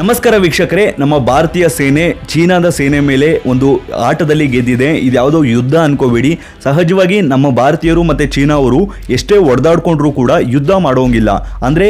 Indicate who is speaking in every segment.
Speaker 1: ನಮಸ್ಕಾರ ವೀಕ್ಷಕರೇ, ನಮ್ಮ ಭಾರತೀಯ ಸೇನೆ, ಚೀನಾದ ಸೇನೆ ಮೇಲೆ ಒಂದು ಆಟದಲ್ಲಿ ಗೆದ್ದಿದೆ. ಇದು ಯಾವುದೋ ಯುದ್ಧ ಅನ್ಕೋಬೇಡಿ. ಸಹಜವಾಗಿ ನಮ್ಮ ಭಾರತೀಯರು ಮತ್ತು ಚೀನಾ ಅವರು ಎಷ್ಟೇ ಒಡೆದಾಡ್ಕೊಂಡ್ರು ಕೂಡ ಯುದ್ಧ ಮಾಡೋಂಗಿಲ್ಲ. ಅಂದರೆ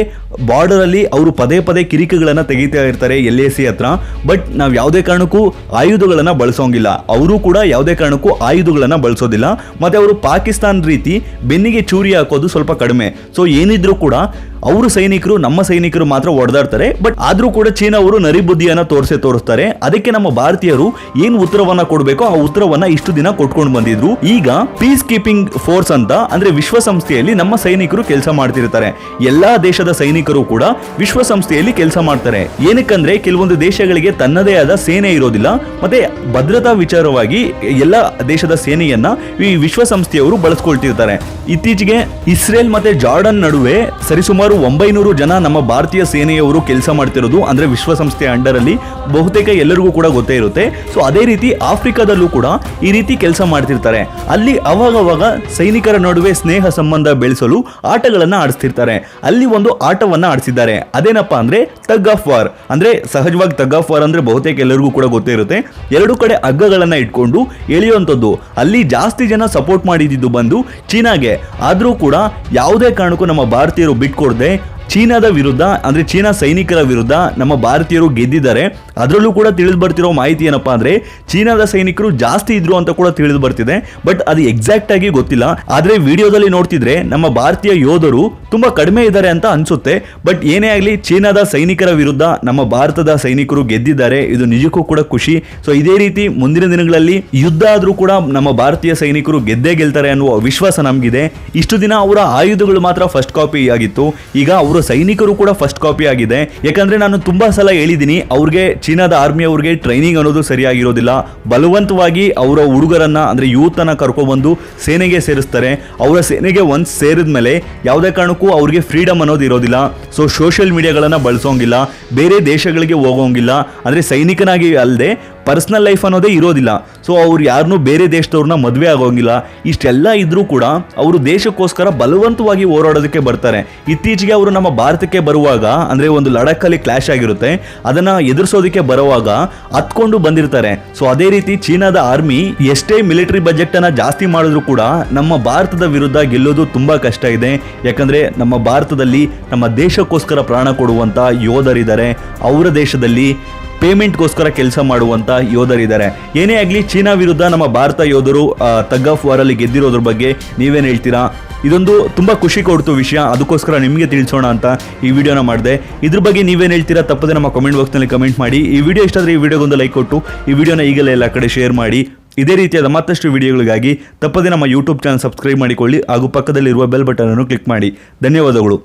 Speaker 1: ಬಾರ್ಡರಲ್ಲಿ ಅವರು ಪದೇ ಪದೇ ಕಿರಿಕಿಗಳನ್ನು ತೆಗಿತಾ ಇರ್ತಾರೆ ಎಲ್ ಎ ಸಿ ಹತ್ರ. ಬಟ್ ನಾವು ಯಾವುದೇ ಕಾರಣಕ್ಕೂ ಆಯುಧಗಳನ್ನು ಬಳಸೋಂಗಿಲ್ಲ. ಅವರು ಕೂಡ ಯಾವುದೇ ಕಾರಣಕ್ಕೂ ಆಯುಧಗಳನ್ನು ಬಳಸೋದಿಲ್ಲ. ಮತ್ತು ಅವರು ಪಾಕಿಸ್ತಾನ ರೀತಿ ಬೆನ್ನಿಗೆ ಚೂರಿ ಹಾಕೋದು ಸ್ವಲ್ಪ ಕಡಿಮೆ. ಸೊ ಏನಿದ್ರೂ ಕೂಡ ಅವರು ಸೈನಿಕರು, ನಮ್ಮ ಸೈನಿಕರು ಮಾತ್ರ ಒಡೆದಾಡ್ತಾರೆ ಬಟ್ ಆದ್ರೂ ಕೂಡ ಚೀನಾ ಅವರು ನರಿಬುದ್ಧಿಯನ್ನ ತೋರಿಸೇ ತೋರಿಸ್ತಾರೆ. ಅದಕ್ಕೆ ನಮ್ಮ ಭಾರತೀಯರು ಏನ್ ಉತ್ತರವನ್ನ ಕೊಡಬೇಕು ಆ ಉತ್ತರವನ್ನ ಇಷ್ಟು ದಿನ ಕೊಟ್ಕೊಂಡು ಬಂದಿದ್ರು. ಈಗ ಪೀಸ್ ಕೀಪಿಂಗ್ ಫೋರ್ಸ್ ಅಂತ ಅಂದ್ರೆ ವಿಶ್ವಸಂಸ್ಥೆಯಲ್ಲಿ ನಮ್ಮ ಸೈನಿಕರು ಕೆಲಸ ಮಾಡ್ತಿರ್ತಾರೆ. ಎಲ್ಲಾ ದೇಶದ ಸೈನಿಕರು ಕೂಡ ವಿಶ್ವಸಂಸ್ಥೆಯಲ್ಲಿ ಕೆಲಸ ಮಾಡ್ತಾರೆ. ಏನಕ್ಕಂದ್ರೆ ಕೆಲವೊಂದು ದೇಶಗಳಿಗೆ ತನ್ನದೇ ಆದ ಸೇನೆ ಇರೋದಿಲ್ಲ. ಮತ್ತೆ ಭದ್ರತಾ ವಿಚಾರವಾಗಿ ಎಲ್ಲ ದೇಶದ ಸೇನೆಯನ್ನ ಈ ವಿಶ್ವಸಂಸ್ಥೆಯವರು ಬಳಸ್ಕೊಳ್ತಿರ್ತಾರೆ. ಇತ್ತೀಚೆಗೆ ಇಸ್ರೇಲ್ ಮತ್ತೆ ಜಾರ್ಡನ್ ನಡುವೆ ಸರಿಸುಮಾರು ಒಂಬೈನೂರು ಜನ ನಮ್ಮ ಭಾರತೀಯ ಸೇನೆಯವರು ಕೆಲಸ ಮಾಡ್ತಿರೋದು ಅಂದ್ರೆ ವಿಶ್ವಸಂಸ್ಥೆಯ ಅಂಡರಲ್ಲಿ ಬಹುತೇಕ ಎಲ್ಲರಿಗೂ ಕೂಡ ಗೊತ್ತೇ ಇರುತ್ತೆ. ಸೊ ಅದೇ ರೀತಿ ಆಫ್ರಿಕಾದಲ್ಲೂ ಕೂಡ ಈ ರೀತಿ ಕೆಲಸ ಮಾಡ್ತಿರ್ತಾರೆ. ಅಲ್ಲಿ ಅವಾಗವಾಗ ಸೈನಿಕರ ನಡುವೆ ಸ್ನೇಹ ಸಂಬಂಧ ಬೆಳೆಸಲು ಆಟಗಳನ್ನು ಆಡಿಸ್ತಿರ್ತಾರೆ. ಅಲ್ಲಿ ಒಂದು ಆಟವನ್ನ ಆಡಿಸಿದ್ದಾರೆ. ಅದೇನಪ್ಪ ಅಂದ್ರೆ ಟಗ್ ಆಫ್ ವಾರ್ ಅಂದ್ರೆ ಸಹಜವಾಗಿ ಟಗ್ ಆಫ್ ವಾರ್ ಅಂದ್ರೆ ಬಹುತೇಕ ಎಲ್ಲರಿಗೂ ಕೂಡ ಗೊತ್ತೇ ಇರುತ್ತೆ. ಎರಡು ಕಡೆ ಹಗ್ಗಗಳನ್ನ ಇಟ್ಕೊಂಡು ಎಳೆಯುವಂಥದ್ದು. ಅಲ್ಲಿ ಜಾಸ್ತಿ ಜನ ಸಪೋರ್ಟ್ ಮಾಡಿದ್ದು ಬಂದು ಚೀನಾಗೆ. ಆದರೂ ಕೂಡ ಯಾವುದೇ ಕಾರಣಕ್ಕೂ ನಮ್ಮ ಭಾರತೀಯರು ಬಿಟ್ಕೊಡದೆ ಚೀನಾದ ವಿರುದ್ಧ, ಅಂದ್ರೆ ಚೀನಾ ಸೈನಿಕರ ವಿರುದ್ಧ ನಮ್ಮ ಭಾರತೀಯರು ಗೆದ್ದಿದ್ದಾರೆ. ಅದರಲ್ಲೂ ಕೂಡ ತಿಳಿದು ಬರ್ತಿರೋ ಮಾಹಿತಿ ಏನಪ್ಪಾ ಅಂದ್ರೆ, ಚೀನಾದ ಸೈನಿಕರು ಜಾಸ್ತಿ ಇದ್ರು ಅಂತ ಕೂಡ ತಿಳಿದು ಬರ್ತಿದೆ. ಬಟ್ ಅದು ಎಕ್ಸಾಕ್ಟ್ ಆಗಿ ಗೊತ್ತಿಲ್ಲ. ಆದ್ರೆ ವಿಡಿಯೋದಲ್ಲಿ ನೋಡ್ತಿದ್ರೆ, ನಮ್ಮ ಭಾರತೀಯ ಯೋಧರು ತುಂಬಾ ಕಡಿಮೆ ಇದ್ದಾರೆ ಅಂತ ಅನ್ಸುತ್ತೆ. ಬಟ್ ಏನೇ ಆಗಲಿ, ಚೀನಾದ ಸೈನಿಕರ ವಿರುದ್ಧ ನಮ್ಮ ಭಾರತದ ಸೈನಿಕರು ಗೆದ್ದಿದ್ದಾರೆ. ಇದು ನಿಜಕ್ಕೂ ಕೂಡ ಖುಷಿ. ಸೊ ಇದೇ ರೀತಿ ಮುಂದಿನ ದಿನಗಳಲ್ಲಿ ಯುದ್ಧ ಆದ್ರೂ ಕೂಡ ನಮ್ಮ ಭಾರತೀಯ ಸೈನಿಕರು ಗೆದ್ದೇ ಗೆಲ್ತಾರೆ ಅನ್ನುವ ವಿಶ್ವಾಸ ನಮಗಿದೆ. ಇಷ್ಟು ದಿನ ಅವರ ಆಯುಧಗಳು ಮಾತ್ರ ಫಸ್ಟ್ ಕಾಪಿ ಆಗಿತ್ತು. ಈಗ ಅವರ ಸೈನಿಕರು ಕೂಡ ಫಸ್ಟ್ ಕಾಪಿ ಆಗಿದೆ. ಯಾಕಂದ್ರೆ ನಾನು ತುಂಬಾ ಸಲ ಹೇಳಿದ್ದೀನಿ ಅವ್ರಿಗೆ ಚೀನಾದ ಆರ್ಮಿ ಅವ್ರಿಗೆ ಟ್ರೈನಿಂಗ್ ಅನ್ನೋದು ಸರಿಯಾಗಿರೋದಿಲ್ಲ. ಬಲವಂತವಾಗಿ ಅವರ ಹುಡುಗರನ್ನ, ಅಂದ್ರೆ ಯೂತ್ ಅನ್ನ ಕರ್ಕೊಬಂದು ಸೇನೆಗೆ ಸೇರಿಸ್ತಾರೆ. ಅವರ ಸೇನೆಗೆ ಒಂದ್ ಸೇರಿದ ಮೇಲೆ ಯಾವುದೇ ಕಾರಣಕ್ಕೂ ಅವ್ರಿಗೆ ಫ್ರೀಡಮ್ ಅನ್ನೋದು ಇರೋದಿಲ್ಲ. ಸೊ ಸೋಷಿಯಲ್ ಮೀಡಿಯಾಗಳನ್ನ ಬಳಸೋಂಗಿಲ್ಲ. ಬೇರೆ ದೇಶಗಳಿಗೆ ಹೋಗೋಂಗಿಲ್ಲ. ಅಂದ್ರೆ ಸೈನಿಕನಾಗಿ ಅಲ್ಲದೆ ಪರ್ಸನಲ್ ಲೈಫ್ ಅನ್ನೋದೇ ಇರೋದಿಲ್ಲ. ಸೊ ಅವ್ರು ಯಾರನ್ನೂ ಬೇರೆ ದೇಶದವ್ರನ್ನ ಮದುವೆ ಆಗೋಂಗಿಲ್ಲ. ಇಷ್ಟೆಲ್ಲ ಇದ್ರೂ ಕೂಡ ಅವರು ದೇಶಕ್ಕೋಸ್ಕರ ಬಲವಂತವಾಗಿ ಹೋರಾಡೋದಕ್ಕೆ ಬರ್ತಾರೆ. ಇತ್ತೀಚೆಗೆ ಅವರು ನಮ್ಮ ಭಾರತಕ್ಕೆ ಬರುವಾಗ, ಅಂದರೆ ಒಂದು ಲಡಾಖಲ್ಲಿ ಕ್ಲಾಶ್ ಆಗಿರುತ್ತೆ. ಅದನ್ನು ಎದುರಿಸೋದಕ್ಕೆ ಬರುವಾಗ ಹತ್ಕೊಂಡು ಬಂದಿರ್ತಾರೆ. ಸೊ ಅದೇ ರೀತಿ ಚೀನಾದ ಆರ್ಮಿ ಎಷ್ಟೇ ಮಿಲಿಟರಿ ಬಜೆಟ್ ಅನ್ನ ಜಾಸ್ತಿ ಮಾಡಿದ್ರು ಕೂಡ ನಮ್ಮ ಭಾರತದ ವಿರುದ್ಧ ಗೆಲ್ಲೋದು ತುಂಬಾ ಕಷ್ಟ ಇದೆ. ಯಾಕಂದ್ರೆ ನಮ್ಮ ಭಾರತದಲ್ಲಿ ನಮ್ಮ ದೇಶಕ್ಕೋಸ್ಕರ ಪ್ರಾಣ ಕೊಡುವಂತ ಯೋಧರಿದ್ದಾರೆ. ಅವರ ದೇಶದಲ್ಲಿ ಪೇಮೆಂಟ್ಗೋಸ್ಕರ ಕೆಲಸ ಮಾಡುವಂತ ಯೋಧರಿದ್ದಾರೆ. ಏನೇ ಆಗಲಿ, ಚೀನಾ ವಿರುದ್ಧ ನಮ್ಮ ಭಾರತ ಯೋಧರು ತಗ್ ಆಫ್ ವಾರಲ್ಲಿ ಗೆದ್ದಿರೋದ್ರ ಬಗ್ಗೆ ನೀವೇನು ಹೇಳ್ತೀರಾ? ಇದೊಂದು ತುಂಬ ಖುಷಿ ಕೊಡ್ತು ವಿಷಯ. ಅದಕ್ಕೋಸ್ಕರ ನಿಮಗೆ ತಿಳಿಸೋಣ ಅಂತ ಈ ವಿಡಿಯೋನ ಮಾಡಿದೆ. ಇದ್ರ ಬಗ್ಗೆ ನೀವೇನು ಹೇಳ್ತೀರಾ ತಪ್ಪದೆ ನಮ್ಮ ಕಮೆಂಟ್ ಬಾಕ್ಸ್ನಲ್ಲಿ ಕಮೆಂಟ್ ಮಾಡಿ. ಈ ವಿಡಿಯೋ ಇಷ್ಟ ಆದರೆ ಈ ವಿಡಿಯೋಗೊಂದು ಲೈಕ್ ಕೊಟ್ಟು, ಈ ವಿಡಿಯೋನ ಈಗಲೇ ಎಲ್ಲ ಕಡೆ ಶೇರ್ ಮಾಡಿ. ಇದೇ ರೀತಿಯಾದ ಮತ್ತಷ್ಟು ವಿಡಿಯೋಗಳಿಗಾಗಿ ತಪ್ಪದೆ ನಮ್ಮ ಯೂಟ್ಯೂಬ್ ಚಾನಲ್ ಸಬ್ಸ್ಕ್ರೈಬ್ ಮಾಡಿಕೊಳ್ಳಿ. ಹಾಗೂ ಪಕ್ಕದಲ್ಲಿರುವ ಬೆಲ್ ಬಟನನ್ನು ಕ್ಲಿಕ್ ಮಾಡಿ. ಧನ್ಯವಾದಗಳು.